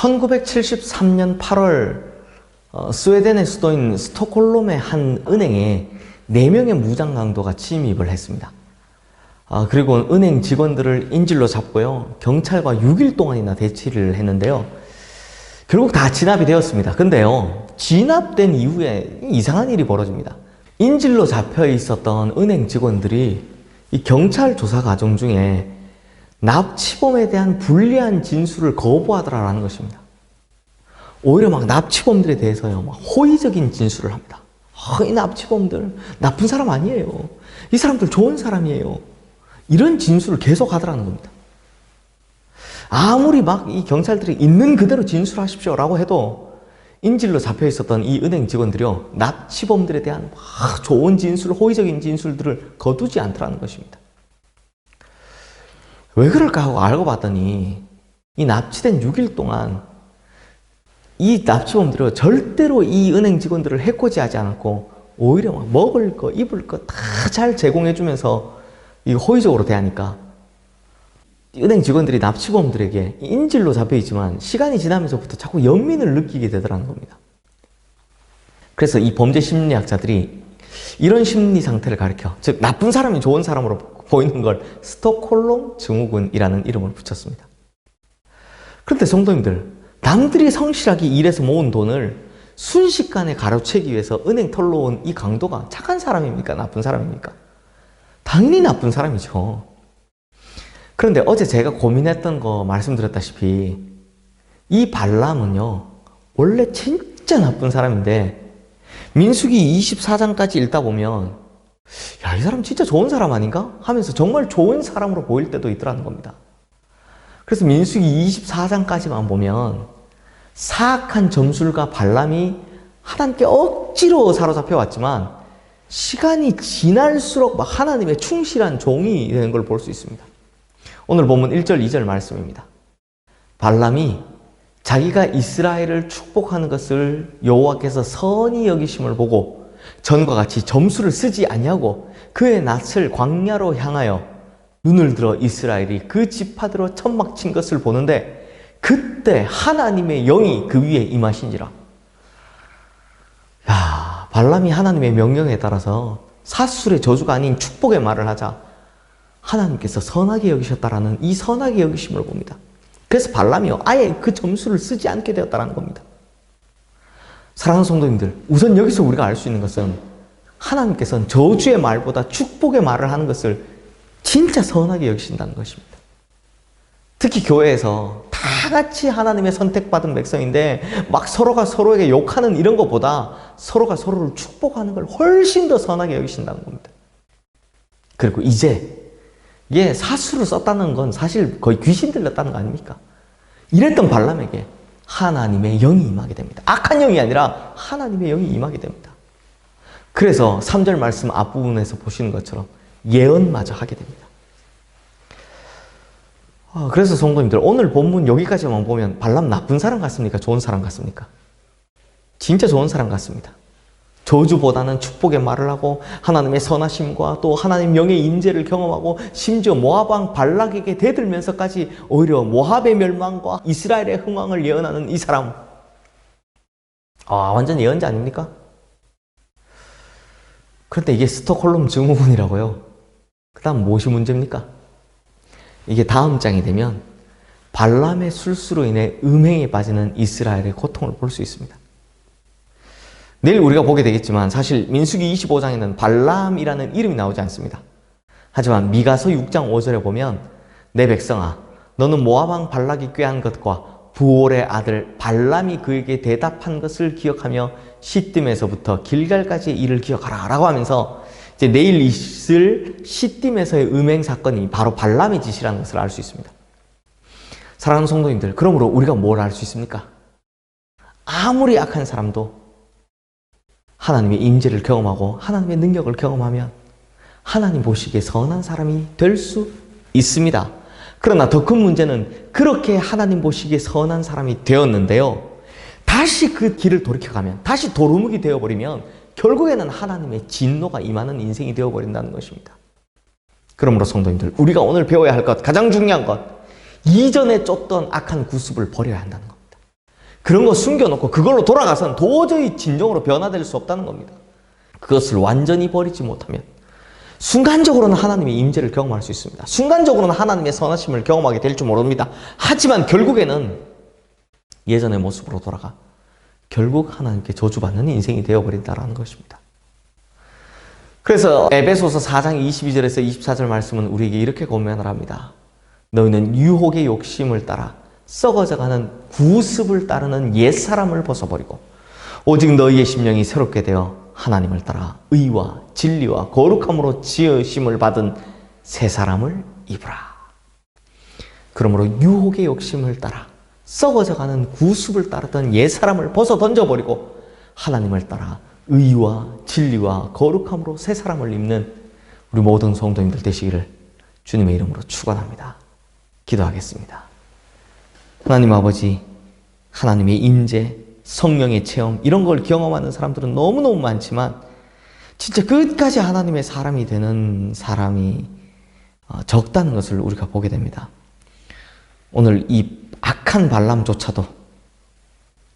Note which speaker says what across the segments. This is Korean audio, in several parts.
Speaker 1: 1973년 8월 어, 스웨덴의 수도인 스톡홀름의 한 은행에 4명의 무장 강도가 침입을 했습니다. 아, 그리고 은행 직원들을 인질로 잡고요. 경찰과 6일 동안이나 대치를 했는데요. 결국 다 진압이 되었습니다. 근데요, 진압된 이후에 이상한 일이 벌어집니다. 인질로 잡혀 있었던 은행 직원들이 이 경찰 조사 과정 중에 납치범에 대한 불리한 진술을 거부하더라라는 것입니다. 오히려 막 납치범들에 대해서요, 막 호의적인 진술을 합니다. 아, 이 납치범들 나쁜 사람 아니에요. 이 사람들 좋은 사람이에요. 이런 진술을 계속 하더라는 겁니다. 아무리 막 이 경찰들이 있는 그대로 진술하십시오라고 해도 인질로 잡혀 있었던 이 은행 직원들이요, 납치범들에 대한 막 좋은 진술, 호의적인 진술들을 거두지 않더라는 것입니다. 왜 그럴까 하고 알고 봤더니 이 납치된 6일 동안 이 납치범들은 절대로 이 은행 직원들을 해코지하지 않았고 오히려 막 먹을 거, 입을 거 다 잘 제공해주면서 이 호의적으로 대하니까 은행 직원들이 납치범들에게 인질로 잡혀 있지만 시간이 지나면서부터 자꾸 연민을 느끼게 되더라는 겁니다. 그래서 이 범죄 심리학자들이 이런 심리 상태를 가리켜 즉 나쁜 사람이 좋은 사람으로 보이는 걸 스톡홀름 증후군이라는 이름을 붙였습니다. 그런데 성도님들 남들이 성실하게 일해서 모은 돈을 순식간에 가로채기 위해서 은행 털러 온 이 강도가 착한 사람입니까? 나쁜 사람입니까? 당연히 나쁜 사람이죠. 그런데 어제 제가 고민했던 거 말씀드렸다시피 이 발람은요 원래 진짜 나쁜 사람인데 민수기 24장까지 읽다 보면 야 이 사람 진짜 좋은 사람 아닌가 하면서 정말 좋은 사람으로 보일 때도 있더라는 겁니다. 그래서 민수기 24장까지만 보면 사악한 점술가 발람이 하나님께 억지로 사로잡혀 왔지만 시간이 지날수록 막 하나님의 충실한 종이 되는 걸 볼 수 있습니다. 오늘 보면 1절, 2절 말씀입니다. 발람이 자기가 이스라엘을 축복하는 것을 여호와께서 선히 여기심을 보고 전과 같이 점수를 쓰지 아니하고 그의 낯을 광야로 향하여 눈을 들어 이스라엘이 그 지파대로 천막 친 것을 보는데 그때 하나님의 영이 그 위에 임하신지라. 야, 발람이 하나님의 명령에 따라서 사술의 저주가 아닌 축복의 말을 하자 하나님께서 선하게 여기셨다라는 이 선하게 여기심을 봅니다. 그래서 발람이요 아예 그 점수를 쓰지 않게 되었다는 겁니다. 사랑하는 성도님들, 우선 여기서 우리가 알 수 있는 것은 하나님께서는 저주의 말보다 축복의 말을 하는 것을 진짜 선하게 여기신다는 것입니다. 특히 교회에서 다 같이 하나님의 선택받은 백성인데 막 서로가 서로에게 욕하는 이런 것보다 서로가 서로를 축복하는 걸 훨씬 더 선하게 여기신다는 겁니다. 그리고 이제 이게 사수를 썼다는 건 사실 거의 귀신 들렸다는 거 아닙니까? 이랬던 발람에게 하나님의 영이 임하게 됩니다. 악한 영이 아니라 하나님의 영이 임하게 됩니다. 그래서 3절 말씀 앞부분에서 보시는 것처럼 예언마저 하게 됩니다. 아, 그래서 성도님들 오늘 본문 여기까지만 보면 발람 나쁜 사람 같습니까? 좋은 사람 같습니까? 진짜 좋은 사람 같습니다. 저주보다는 축복의 말을 하고 하나님의 선하심과 또 하나님 영의 임재를 경험하고 심지어 모압 왕 발락에게 대들면서까지 오히려 모압의 멸망과 이스라엘의 흥왕을 예언하는 이 사람 아 완전 예언자 아닙니까? 그런데 이게 스톡홀름 증후군이라고요. 그 다음 무엇이 문제입니까? 이게 다음 장이 되면 발람의 술수로 인해 음행에 빠지는 이스라엘의 고통을 볼 수 있습니다. 내일 우리가 보게 되겠지만 사실 민수기 25장에는 발람이라는 이름이 나오지 않습니다. 하지만 미가서 6장 5절에 보면 내 백성아 너는 모압왕 발락이 꾀한 것과 부올의 아들 발람이 그에게 대답한 것을 기억하며 시뜸에서부터 길갈까지의 일을 기억하라 라고 하면서 이제 내일 있을 시딤에서의 음행 사건이 바로 발람의 짓이라는 것을 알 수 있습니다. 사랑하는 성도님들, 그러므로 우리가 뭘 알 수 있습니까? 아무리 악한 사람도 하나님의 임재를 경험하고 하나님의 능력을 경험하면 하나님 보시기에 선한 사람이 될 수 있습니다. 그러나 더 큰 문제는 그렇게 하나님 보시기에 선한 사람이 되었는데요. 다시 그 길을 돌이켜가면, 다시 도루묵이 되어버리면 결국에는 하나님의 진노가 임하는 인생이 되어버린다는 것입니다. 그러므로 성도님들, 우리가 오늘 배워야 할 것, 가장 중요한 것, 이전에 쫓던 악한 구습을 버려야 한다는. 그런 거 숨겨놓고 그걸로 돌아가선 도저히 진정으로 변화될 수 없다는 겁니다. 그것을 완전히 버리지 못하면 순간적으로는 하나님의 임재를 경험할 수 있습니다. 순간적으로는 하나님의 선하심을 경험하게 될 줄 모릅니다. 하지만 결국에는 예전의 모습으로 돌아가 결국 하나님께 저주받는 인생이 되어버린다라는 것입니다. 그래서 에베소서 4장 22절에서 24절 말씀은 우리에게 이렇게 고면을 합니다. 너희는 유혹의 욕심을 따라 썩어져가는 구습을 따르는 옛사람을 벗어버리고 오직 너희의 심령이 새롭게 되어 하나님을 따라 의와 진리와 거룩함으로 지으심을 받은 새 사람을 입으라. 그러므로 유혹의 욕심을 따라 썩어져가는 구습을 따르던 옛 사람을 벗어 던져버리고 하나님을 따라 의와 진리와 거룩함으로 새 사람을 입는 우리 모든 성도님들 되시기를 주님의 이름으로 축원합니다. 기도하겠습니다. 하나님 아버지, 하나님의 임재, 성령의 체험 이런 걸 경험하는 사람들은 너무너무 많지만 진짜 끝까지 하나님의 사람이 되는 사람이 어, 적다는 것을 우리가 보게 됩니다. 오늘 이 악한 발람조차도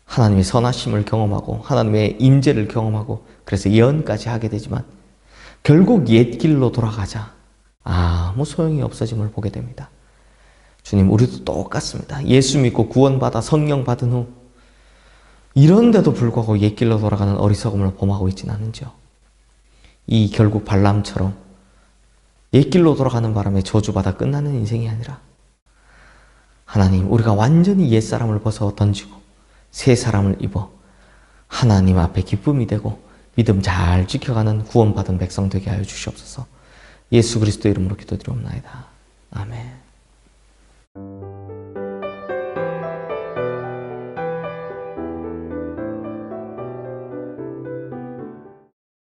Speaker 1: 하나님의 선하심을 경험하고 하나님의 임재를 경험하고 그래서 예언까지 하게 되지만 결국 옛 길로 돌아가자 아무 소용이 없어짐을 보게 됩니다. 주님, 우리도 똑같습니다. 예수 믿고 구원받아 성령 받은 후 이런데도 불구하고 옛 길로 돌아가는 어리석음을 범하고 있지는 않은지요. 이 결국 발람처럼 옛 길로 돌아가는 바람에 저주받아 끝나는 인생이 아니라 하나님, 우리가 완전히 옛 사람을 벗어 던지고 새 사람을 입어 하나님 앞에 기쁨이 되고 믿음 잘 지켜가는 구원받은 백성 되게 하여 주시옵소서. 예수 그리스도 이름으로 기도드리옵나이다. 아멘.